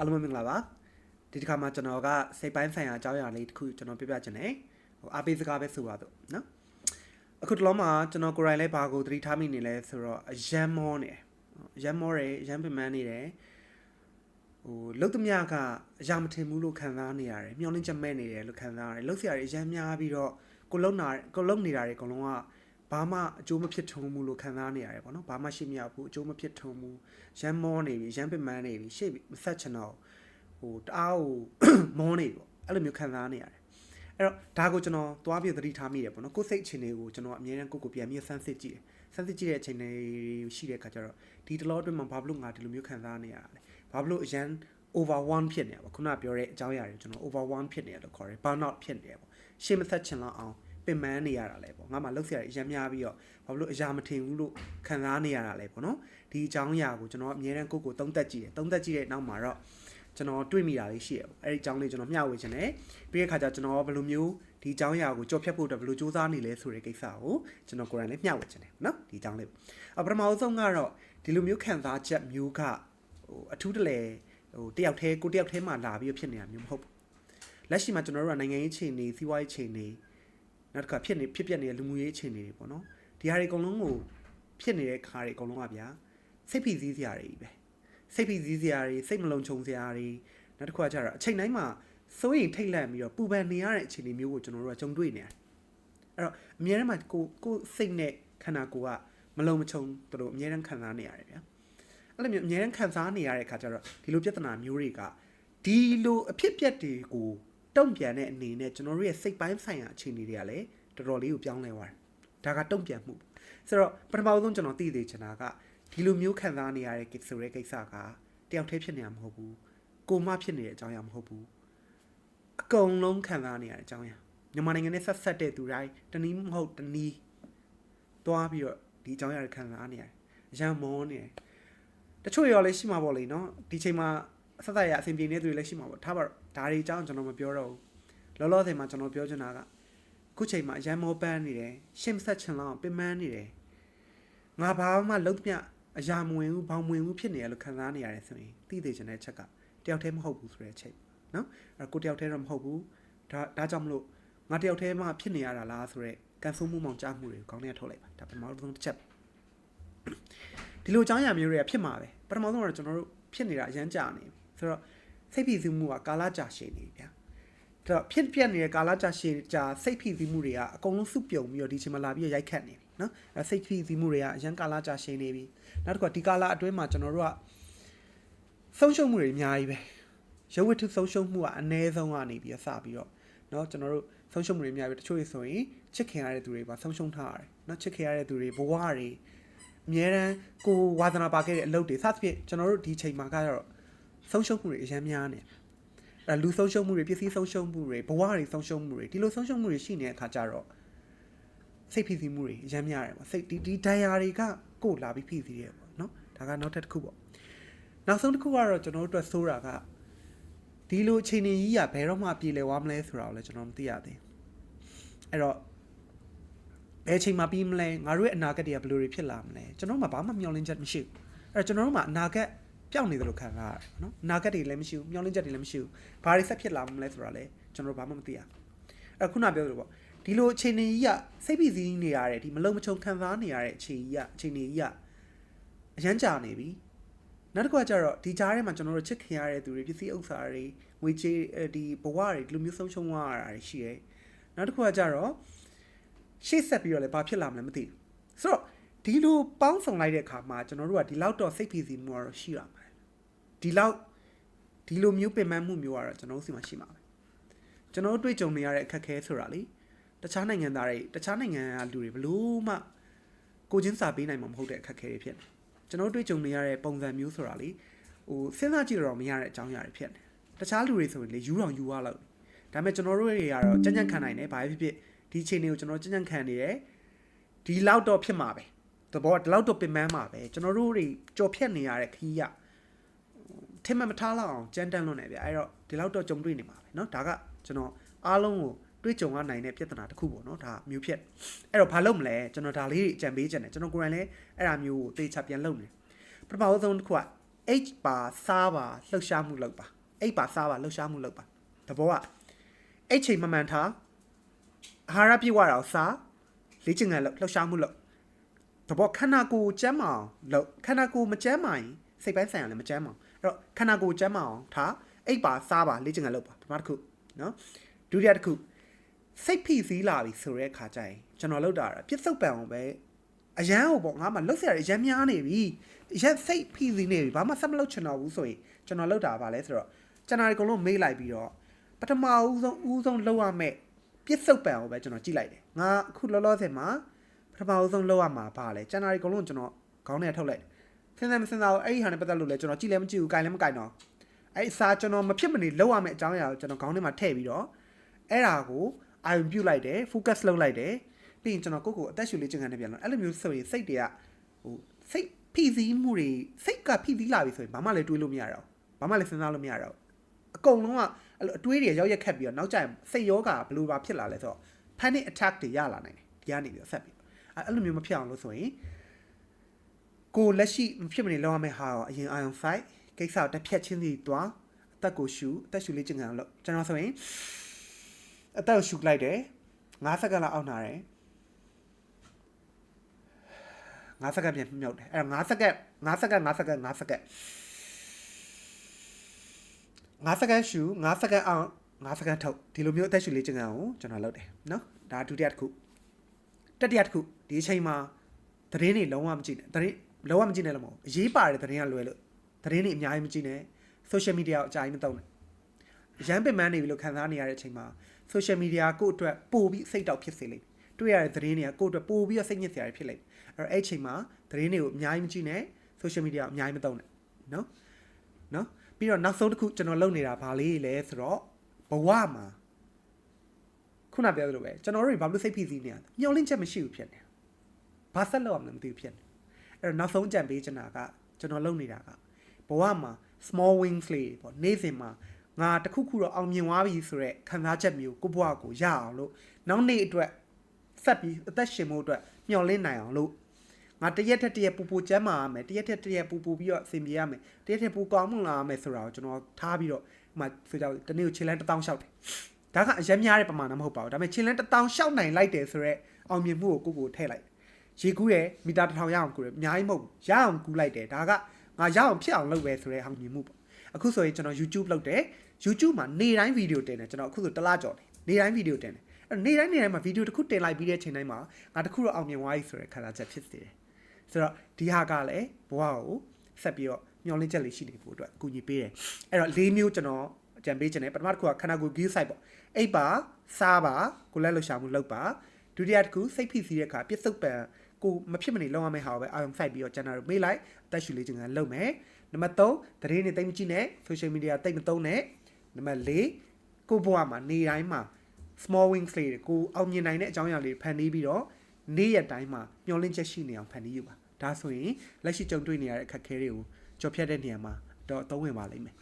အားလုံးပဲမင်္ဂလာပါဒီတစ်ခါမှာကျွန်တော်ကစိတ်ပိုင်းဆိုင်ရာအကြောင်းအရာလေးတစ်ခုကျွန်တော်ပြပြချင်တယ်ဟိုအားပေးစကားပဲဆိုပါတော့နော်အခုတလုံးမှာကျွန်တော်ကိုယ်တိုင်လည်းဘာကိုသတိထားမိနေလဲဆိုတော့အယမ်းမောနေတယ်အယမ်းမောတယ်အယမ်းပင်ပန်းနေတယ်ဟိုလုတ်သမျှကအရာမထင်ဘူးလို့ခံစားနေရတယ်မျောလင်းချက်မဲ့နေတယ်လို့ခံစားရတယ်လုတ်စရာတွေအယမ်းများပြီးတော့ကိုလုံနာကိုလုံနေတာတွေအကုန်လုံးက ဘာမှအကျိုးမဖြစ်ထုံဘူးလို့ခံစားနေရတယ်ပေါ့နော်ဘာမှရှိမရဘူးအကျိုးမဖြစ်ထုံဘူးရမ်းမောနေပြီရမ်းပင်ပန်းနေပြီရှေ့မဆက်ချင်တော့ဟိုတအားကိုမောနေပြီပေါ့အဲ့လိုမျိုးခံစားနေရတယ်အဲ့တော့ဒါကိုကျွန်တော်သွားပြီးသတိထားမိတယ်ပေါ့နော်ကိုယ်စိတ်အခြေအနေကိုကျွန်တော်အမြဲတမ်းကိုယ့်ကိုပြန်ပြီးဆန်းစစ်ကြည့်တယ်ဆန်းစစ်ကြည့်တဲ့အချိန်တွေရှိတဲ့အခါကျတော့ဒီတလောအတွင်းမှာဘာဖြစ်လို့ငါဒီလိုမျိုးခံစားနေရတာလဲဘာဖြစ်လို့အရန် over one ဖြစ်နေရပါခုနပြောတဲ့အကြောင်းအရာတွေကျွန်တော် over one ဖြစ်နေရလို့ခေါ်တယ် burn out ဖြစ်နေရပေါ့ရှေ့မသက်ချင်လောက်အောင်ပ င်ပန်းနေရတာလဲပေါ့ငါမှလှုပ်ရှားရအရန်များပြီးတော့ဘာလို့အရာမထင်ဘူးလို့ခံစားနေရတာလဲပေါ့နော်ဒီအကြောင်းအရာကိုကျွန်တော်အမြဲတမ်းကိုယ့်ကိုသုံးသက်ကြည့်တယ်သုံးသက်ကြည့်တဲ့နောက်မှာတော့ကျွန်တော်တွေ့မိတာလေးရှိရပေါ့အဲ့ဒီအကြောင်းလေးကျွန်တော်မျှဝေခြင်းတယ်ပြီးတဲ့အခါကျကျွန်တော်ဘယ်လိုမျိုးဒီအကြောင်းအရာကိုကြော်ဖြတ်ဖို့အတွက်ဘယ်လိုစူးစမ်းနေလဲဆိုတဲ့ကိစ္စကိုကျွန်တော်ကိုယ်တိုင်လည်းမျှဝေခြင်းတယ်နော်ဒီအကြောင်းလေးအပထမအဆုံးကတော့ဒီလိုမျိုးခံစားချက်မျိုးကဟိုအထူးတလဲဟိုတယောက်တည်းကိုတယောက်တည်းမှလာပြီးဖြစ်နေတာမျိုးမဟုတ်ဘူးလက်ရှိမှာကျွန်တော်တို့ကနိုင်ငံရေးအခြေအနေစီးပွားရေးအခြေအနေ နောက်တစ်ခါဖြစ်နေဖြစ်ပျက်နေတဲ့လူမှုရေးအခြေအနေတွေပေါ့နော်ဒီဟာတွေအကုန်လုံးကိုဖြစ်နေတဲ့ခါတွေအကုန်လုံးကဗျာစိတ်ဖိစီးစရာတွေပဲစိတ်ဖိစီးစရာတွေစိတ်မလုံခြုံစရာတွေနောက်တစ်ခါကျတော့အချိန်တိုင်းမှာစိုးရင်ထိတ်လန့်ပြီးတော့ပူပန်နေရတဲ့အခြေအနေမျိုးကိုကျွန်တော်တို့ကကြုံတွေ့နေရတယ်အဲ့တော့အများအားမှာကိုကိုစိတ်နဲ့ခန္ဓာကိုယ်ကမလုံမချုံတို့အများအားခံစားနေရတယ်ဗျာအဲ့လိုမျိုးအများအားခံစားနေရတဲ့အခါကျတော့ဒီလိုပြဿနာမျိုးတွေကဒီလိုအဖြစ်ပြက်တွေကို တုံ့ပြန်တဲ့အနေနဲ့ကျွန်တော်တို့ရဲ့စိတ်ပိုင်းဆိုင်ရာအခြေအနေတွေကလည်းတော်တော်လေးကိုပြောင်းလဲသွားတယ်ဒါကတုံ့ပြန်မှုဆိုတော့ပထမဆုံးကျွန်တော်သိသေးချင်တာကဒီလိုမျိုးခံစားနေရတဲ့ဆိုတဲ့ကိစ္စကတယောက်တည်းဖြစ်နေတာမဟုတ်ဘူးကိုမဖြစ်နေတဲ့အကြောင်းအရာမဟုတ်ဘူးအကုန်လုံးခံစားနေရတဲ့အကြောင်းအရာမြန်မာနိုင်ငံနဲ့ဆက်ဆက်တဲ့သူတိုင်းတနည်းမဟုတ်တနည်းသွားပြီးတော့ဒီအကြောင်းအရာတွေခံစားနေရတယ်အရန်မောနေတယ်တချို့ရောလည်းရှိမှာပေါ့လေနော်ဒီချိန်မှာဆက်ဆက်ရအဆင်ပြေနေသူတွေလည်းရှိမှာပေါ့ထားပါတော့ ဒါတွေအကြောင်းကျွန်တော်မပြောတော့ဘူးလောလောဆယ်မှာကျွန်တော်ပြောချင်တာကအခုချိန်မှာအရန်မောပန်းနေတယ်ရှင်းဆက်ချင်လောက်ပင်ပန်းနေတယ်ငါဘာမှလုံးသမျှအရာမဝင်ဘူးဘောင်မဝင်ဘူးဖြစ်နေရလို့ခံစားနေရတယ်ဆိုရင်သိသေးချင်တဲ့ချက်ကတယောက်တည်းမဟုတ်ဘူးဆိုတဲ့အချက်နော်အဲ့ကိုတယောက်တည်းတော့မဟုတ်ဘူးဒါဒါကြောင့်မလို့ငါတယောက်တည်းမှဖြစ်နေရတာလားဆိုတော့ကန်ဆိုးမှုမောင်ကြားမှုတွေကိုကောင်းနေထုတ်လိုက်ပါဒါပထမဆုံးတစ်ချက်ဒီလိုအကြောင်းအရာမျိုးတွေကဖြစ်မှာပဲပထမဆုံးကတော့ကျွန်တော်တို့ဖြစ်နေတာအရန်ကြာနေပြီဆိုတော့ စိတ်ဖိစီးမှုကကာလကြာရှည်နေပြီဗျာအဲ့တော့ဖြစ်ပြနေတဲ့ကာလကြာရှည်ကြာစိတ်ဖိစီးမှုတွေကအကုန်လုံးစုပြုံပြီးတော့ဒီချိန်မှာလာပြီးရိုက်ခတ်နေပြီနော်အဲစိတ်ဖိစီးမှုတွေကအရန်ကာလကြာရှည်နေပြီနောက်တစ်ခုကဒီကာလအတွင်းမှာကျွန်တော်တို့ကဆုံးရှုံးမှုတွေအများကြီးပဲရုပ်ဝတ္ထုဆုံးရှုံးမှုကအနည်းဆုံးကနေပြီးစပြီးတော့เนาะကျွန်တော်တို့ဆုံးရှုံးမှုတွေအများကြီးပဲတချို့တွေဆိုရင်ချစ်ခင်ရတဲ့သူတွေပါဆုံးရှုံးထားရတယ်เนาะချစ်ခင်ရတဲ့သူတွေဘဝတွေအများရန်ကိုဝါသနာပါခဲ့တဲ့အလုပ်တွေစသဖြင့်ကျွန်တော်တို့ဒီချိန်မှာကတော့ ဆုံးရှုံးမှုတွေအများများနေအဲလူဆုံးရှုံးမှုတွေပစ္စည်းဆုံးရှုံးမှုတွေဘဝတွေဆုံးရှုံးမှုတွေဒီလိုဆုံးရှုံးမှုတွေရှိနေတဲ့အခါကျတော့စိတ်ဖိစီးမှုတွေအများများတယ်ပေါ့စိတ်ဒီဒီဒိုင်ယာတွေကကိုလာပြီးဖိစီးတယ်ပေါ့နော်ဒါကနောက်ထပ်တစ်ခုပေါ့နောက်ဆုံးတစ်ခုကတော့ကျွန်တော်တို့အတွက်ဆိုးတာကဒီလိုအချိန်ကြီးကဘယ်တော့မှပြေလည်သွားမလဲဆိုတာကိုလည်းကျွန်တော်မသိရသေးဘူးအဲ့တော့ဘယ်အချိန်မှပြီးမလဲငါတို့ရဲ့အနာဂတ်တွေကဘယ်လိုတွေဖြစ်လာမလဲကျွန်တော်တို့မှဘာမှမျှော်လင့်ချက်မရှိဘူးအဲ့တော့ကျွန်တော်တို့မှအနာဂတ် ပျောက်နေတယ်လို့ခံစားရတယ်နော်အနာဂတ်တွေလည်းမရှိဘူးမျှော်လင့်ချက်တွေလည်းမရှိဘူးဘာတွေဆက်ဖြစ်လာမလဲဆိုတာလည်းကျွန်တော်တို့ဘာမှမသိရအဲ့ခုနပြောသလိုပေါ့ဒီလိုအချိန်ကြီးကစိတ်ဖိစီးနေရတဲ့ဒီမလုံးမချုံခံစားနေရတဲ့အခြေကြီးကအချိန်ကြီးကအရန်ကြာနေပြီနောက်တစ်ခုကကျတော့ဒီကြားထဲမှာကျွန်တော်တို့ချစ်ခင်ရတဲ့သူတွေပစ္စည်းဥစ္စာတွေငွေကြေးဒီဘဝတွေဒီလိုမျိုးဆုံးရှုံးသွားရတာတွေရှိတယ်နောက်တစ်ခုကကျတော့ရှေ့ဆက်ပြီးတော့လည်းဘာဖြစ်လာမလဲမသိဘူးဆိုတော့ဒီလိုပေါင်းစုံလိုက်တဲ့အခါမှာကျွန်တော်တို့ကဒီလောက်တော့စိတ်ဖိစီးမှုကတော့ရှိရမှာ ဒီလောက်ဒီလိုမျိုးပင်ပန်းမှုမျိုးကတော့ကျွန်တော်တို့စီမှာရှိမှာပဲကျွန်တော်တို့တွေ့ကြုံနေရတဲ့အခက်အခဲဆိုတာလေတခြားနိုင်ငံသားတွေတခြားနိုင်ငံကလူတွေဘလို့မှကိုချင်းစာပေးနိုင်မှာမဟုတ်တဲ့အခက်အခဲတွေဖြစ်နေကျွန်တော်တွေ့ကြုံနေရတဲ့ပုံစံမျိုးဆိုတာလေဟိုစဉ်းစားကြည့်တော့မရတဲ့အကြောင်းအရာတွေဖြစ်နေတခြားလူတွေဆိုရင်လေယူတော်ယူရလောက်ဒါပေမဲ့ကျွန်တော်တို့တွေကတော့ကြံ့ကြံ့ခံနိုင်တယ်ဘာဖြစ်ဖြစ်ဒီအချိန်လေးကိုကျွန်တော်ကြံ့ကြံ့ခံနေတယ်ဒီလောက်တော့ဖြစ်မှာပဲသဘောဒီလောက်တော့ပင်ပန်းမှာပဲကျွန်တော်တို့တွေကြော်ဖြတ်နေရတဲ့ခီးရ ထင်မှမထားလောက်အောင်ကြမ်းတမ်းလွန်းနေဗျအဲ့တော့ဒီလောက်တော့ကြုံတွေ့နေမှာပဲเนาะဒါကကျွန်တော်အားလုံးကိုတွေ့ကြုံရနိုင်တဲ့ပြဿနာတစ်ခုပေါ့နော်ဒါမျိုးဖြစ်အဲ့တော့ဘာလုပ်မလဲကျွန်တော်ဒါလေးတွေအကြံပေးချင်တယ်ကျွန်တော်ကိုယ်တိုင်လည်းအဲ့ဒါမျိုးကိုသေချာပြန်လုပ်နေပထမဆုံးတစ်ခုက H ပါစားပါလှုပ်ရှားမှုလုပ်ပါ H ပါစားပါလှုပ်ရှားမှုလုပ်ပါတဘောက H ချိန်မမှန်ထားအာဟာရပြည့်ဝတာကိုစားလေ့ကျင့်ခန်းလုပ်လှုပ်ရှားမှုလုပ်တဘောခန္ဓာကိုယ်ကျန်းမအောင်လုပ်ခန္ဓာကိုယ်မကျန်းမာရင်စိတ်ပိုင်းဆိုင်ရာလည်းမကျန်းမအောင်အဲ့ တော့ခန္ဓာကိုယ်ကျန်းမာအောင်ထားအိပ်ပါစားပါလေ့ကျင့်ခန်းလုပ်ပါပထမတစ်ခုနော်ဒုတိယတစ်ခုစိတ်ဖိစီးလာပြီဆိုတဲ့အခါကျရင်ကျွန်တော်လောက်တာပြစ်စုံပံအောင်ပဲအရန်ဟိုပေါ့ငါမှလှုပ်ရှားရအရန်များနေပြီအရန်စိတ်ဖိစီးနေပြီဘာမှဆက်မလုပ်ချင်တော့ဘူးဆိုရင်ကျွန်တော်လောက်တာပါလဲဆိုတော့ကျွန်တော်ဒီကုလုံးမေးလိုက်ပြီးတော့ပထမဦးဆုံးဦးဆုံးလောက်ရမယ့်ပြစ်စုံပံအောင်ပဲကျွန်တော်ကြည့်လိုက်တယ်ငါအခုလောလောဆယ်မှာပထမဦးဆုံးလောက်ရမှာပါလဲကျွန်တော်ဒီကုလုံးကျွန်တော်ခေါင်းထဲထုတ်လိုက် စဉ်းစားမစဉ်းစားဘူးအဲ့ဒီဟာနဲ့ပတ်သက်လို့လဲကျွန်တော်ကြည့်လည်းမကြည့်ဘူးကြိုင်လည်းမကြိုင်တော့အဲ့အစားကျွန်တော်မဖြစ်မနေလောက်ရမယ့်အကြောင်းအရာကိုကျွန်တော်ခေါင်းထဲမှာထည့်ပြီးတော့အဲ့ဒါကိုအာရုံပြုလိုက်တယ် focus လုပ်လိုက်တယ်ပြီးရင်ကျွန်တော်ကိုယ့်ကိုယ်အသက်ရှူလေးကျင်ခံနေပြန်လို့အဲ့လိုမျိုးဆိုရင်စိတ်တွေကဟိုစိတ်ဖိစီးမှုတွေစိတ်ကဖိစီးလာပြီဆိုရင်ဘာမှလည်းတွေးလို့မရတော့ဘာမှလည်းစဉ်းစားလို့မရတော့အကုန်လုံးကအဲ့လိုအတွေးတွေရောက်ရက်ခက်ပြီးတော့နောက်ကျရင်စိတ်ယောဂဘယ်လိုပါဖြစ်လာလဲဆိုတော့ panic attack တွေရလာနိုင်တယ်ဒီကနေပြီးတော့ဆက်ပြီးအဲ့လိုမျိုးမဖြစ်အောင်လို့ဆိုရင် ကိုလက်ရှိမဖြစ်မနေလောက်ရမယ့်ဟာရောအရင် iron fight ကိစ္စတစ်ဖြတ်ချင်းစီတွားအသက်ကိုရှူအသက်ရှူလေးကျင်ခံအောင်လို့ကျွန်တော်ဆိုရင်အသက်ကိုရှူလိုက်တယ်9စက္ကန့်လောက်အောက်နာတယ်9စက္ကန့်ပြန်မြုပ်တယ်အဲ့တော့9စက္ကန့်9စက္ကန့်9စက္ကန့်9စက္ကန့်9စက္ကန့်ရှူ9စက္ကန့်အောင်9စက္ကန့်ထုတ်ဒီလိုမျိုးအသက်ရှူလေးကျင်ခံအောင်ကျွန်တော်လုပ်တယ်နော်ဒါဒုတိယတစ်ခုတတိယတစ်ခုဒီအချိန်မှာသတင်းတွေလုံးဝမကြည့်နဲ့သတင်း လုံးဝမကြည့်နဲ့လို့မဟုတ်အရေးပါတဲ့သတင်းကလွယ်လို့သတင်းတွေအများကြီးမကြည့်နဲ့ social media ကိုအကြိုက်မသုံးနဲ့ရမ်းပင်ပန်းနေပြီလို့ခံစားနေရတဲ့အချိန်မှာ social media ကိုယ့်အတွက်ပို့ပြီးစိတ်တောက်ဖြစ်စေလိမ့်မယ်တွေ့ရတဲ့သတင်းတွေကကိုယ့်အတွက်ပို့ပြီးတော့စိတ်ညစ်စရာတွေဖြစ်လိမ့်မယ်အဲ့တော့အဲ့အချိန်မှာသတင်းတွေကိုအများကြီးမကြည့်နဲ့ social media ကိုအများကြီးမသုံးနဲ့နော်နော်ပြီးတော့နောက်ဆုံးတစ်ခုကျွန်တော်လုပ်နေတာဗာလေးလဲဆိုတော့ဘဝမှာခုနပြောသလိုပဲကျွန်တော်တို့ဘာလို့စိတ်ဖိစီးနေရလဲမျောလင့်ချက်မရှိဘူးဖြစ်နေဘာဆက်လုပ်ရမလဲမသိဘူးဖြစ်နေ အဲ့တော့နောက်ဆုံးကြံပေးချင်တာကကျွန်တော်လုပ်နေတာကဘဝမှာ small wings လေးပေါ့နေ့စဉ်မှာငါတခုခုတော့အောင်မြင်သွားပြီဆိုတော့ခံစားချက်မျိုးကိုဘဝကိုရအောင်လို့နောက်နေ့အတွက်ဆက်ပြီးအသက်ရှင်ဖို့အတွက်မျှော်လင့်နိုင်အောင်လို့ငါတရက်ထက်တရက်ပူပူကျမ်းမာရမယ်တရက်ထက်တရက်ပူပူပြီးတော့အဆင်ပြေရမယ်တရက်ထက်ပူကောင်းမှုလာရမယ်ဆိုတာကိုကျွန်တော်ထားပြီးတော့ဟိုမှာဆိုကြတနေ့ကိုခြေလန်းတစ်တောင်းလျှောက်တယ်ဒါကအရင်များတဲ့ပမာဏမဟုတ်ပါဘူးဒါပေမဲ့ခြေလန်းတစ်တောင်းလျှောက်နိုင်လိုက်တယ်ဆိုတော့အောင်မြင်မှုကိုကိုကိုထည့်လိုက် ရေကူးရမီတာတစ်ထောင်ရအောင်ကူရအများကြီးမဟုတ်ရအောင်ကူးလိုက်တယ်ဒါကငါရအောင်ဖြစ်အောင်လုပ်ပဲဆိုတဲ့အောင်မြင်မှုပေါ့အခုဆိုရင်ကျွန်တော် YouTube လုပ်တယ် YouTube မှာနေတိုင်းဗီဒီယိုတင်တယ်ကျွန်တော်အခုဆိုတစ်လကြော်တယ်နေတိုင်းဗီဒီယိုတင်တယ်အဲ့နေတိုင်းနေတိုင်းမှာဗီဒီယိုတစ်ခုတင်လိုက်ပြီးတဲ့အချိန်တိုင်းမှာငါတစ်ခုတော့အောင်မြင်သွားပြီဆိုတဲ့ခံစားချက်ဖြစ်စေတယ်ဆိုတော့ဒီဟာကလည်းဘဝကိုဆက်ပြီးတော့မျောလင့်ချက်လေးရှိနေဖို့အတွက်အကူအညီပေးတယ်အဲ့တော့၄မျိုးကျွန်တော်အကြံပေးခြင်းနဲ့ပထမတစ်ခုကခန္ဓာကိုယ် view site ပေါ့အိပ်ပါစားပါကိုလက်လှရှာမှုလုပ်ပါဒုတိယတစ်ခုစိတ်ဖိစီးတဲ့အခါပြစ်စုံပံ ကိုမဖြစ်မနေလုံးဝမယ့်ဟာကိုပဲအာရုံစိုက်ပြီးတော့ကျွန်တော်တို့မေးလိုက်အသက်ရှူလေးခြင်းကလုပ်မယ်နံပါတ်3သတင်းတွေတိတ်မကြည့်နဲ့ social media တိတ်မသုံးနဲ့နံပါတ်4ကိုဘဝမှာနေတိုင်းမှာ small wings လေးကိုအောင်မြင်နိုင်တဲ့အကြောင်းအရာလေးဖန်တီးပြီးတော့နေ့ရက်တိုင်းမှာမျောလင့်ချက်ရှိနေအောင်ဖန်တီးယူပါဒါဆိုရင်လက်ရှိကြုံတွေ့နေရတဲ့အခက်အခဲတွေကိုကြော်ဖြတ်တဲ့နေရာမှာတော့အသုံးဝင်ပါလိမ့်မယ်